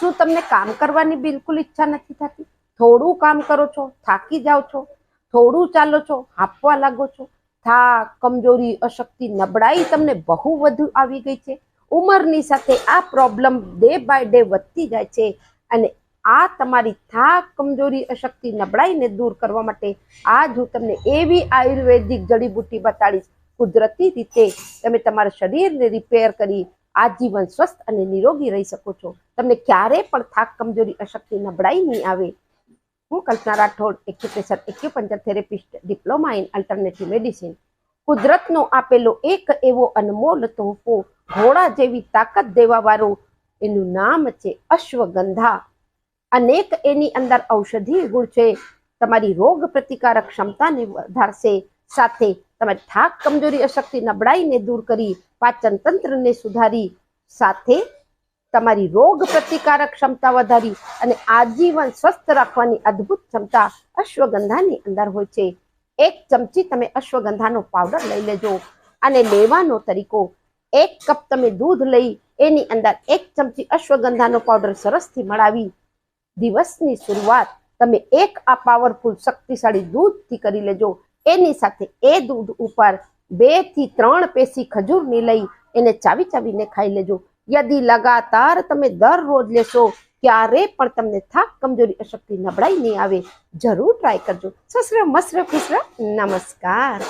શું તમને કામ કરવાની બિલકુલ ઈચ્છા નથી થતી? થોડું કામ કરો છો, થાકી જાઓ છો, થોડું ચાલો છો હાંફવા લાગો છો. થાક, કમજોરી, અશક્તિ, નબળાઈ તમને બહુ વધુ આવી ગઈ છે. ઉંમરની સાથે આ પ્રોબ્લેમ ડે બાય ડે વધતી જાય છે અને આ તમારી થાક, કમજોરી, અશક્તિ, નબળાઈને દૂર કરવા માટે આજ હું તમને એવી આયુર્વેદિક જડીબુટ્ટી બતાડીશ. કુદરતી રીતે તમે તમારા શરીરને રિપેર કરી આજીવન સ્વસ્થ અને નિરોગી રહી શકો છો. તમને ક્યારે પણ થાક, કમજોરી, અશક્તિ, નબળાઈ નહીં આવે. હું Kalpana Rathod, acupressure, acupuncture therapist, diploma in alternative medicine. કુદરતનો આપેલો એક એવો અનમોલ તોહફો ઘોડા જેવી તાકાત દેવાવાળો એનું નામ છે અશ્વગંધા. અનેક એની અંદર ઔષધીય ગુણ છે. તમારી રોગ પ્રતિકારક ક્ષમતાને વધારશે. સાથે તમારી થાક કમજોરી, અશક્તિ, નબળાઈને દૂર કરી પાચન તંત્રને સુધારી સાથે તમારી રોગ પ્રતિકારક ક્ષમતા વધારી અને આજીવન સ્વસ્થ રાખવાની અદ્ભુત ક્ષમતા અશ્વગંધાની અંદર હોય છે. એક ચમચી તમે અશ્વગંધાનો પાવડર લઈ લેજો અને લેવાનો તરીકો એક કપ તમે દૂધ લઈ એની અંદર એક ચમચી અશ્વગંધાનો પાવડર સરસથી મળાવી દિવસની શરૂઆત તમે એક આ પાવરફુલ શક્તિશાળી દૂધથી કરી લેજો. એની સાથે એ દૂધ ઉપર બેથી ત્રણ પેસી ખજૂરની લઈ એને ચાવી ચાવીને ખાઈ લેજો. યદી લગાતાર તમે દરરોજ લેશો, ક્યારે પણ તમને થાક, કમજોરી અશક્તિ નબળાઈ નહીં આવે, જરૂર ટ્રાય કરજો. સસરે મસરે ખુસરા, નમસ્કાર.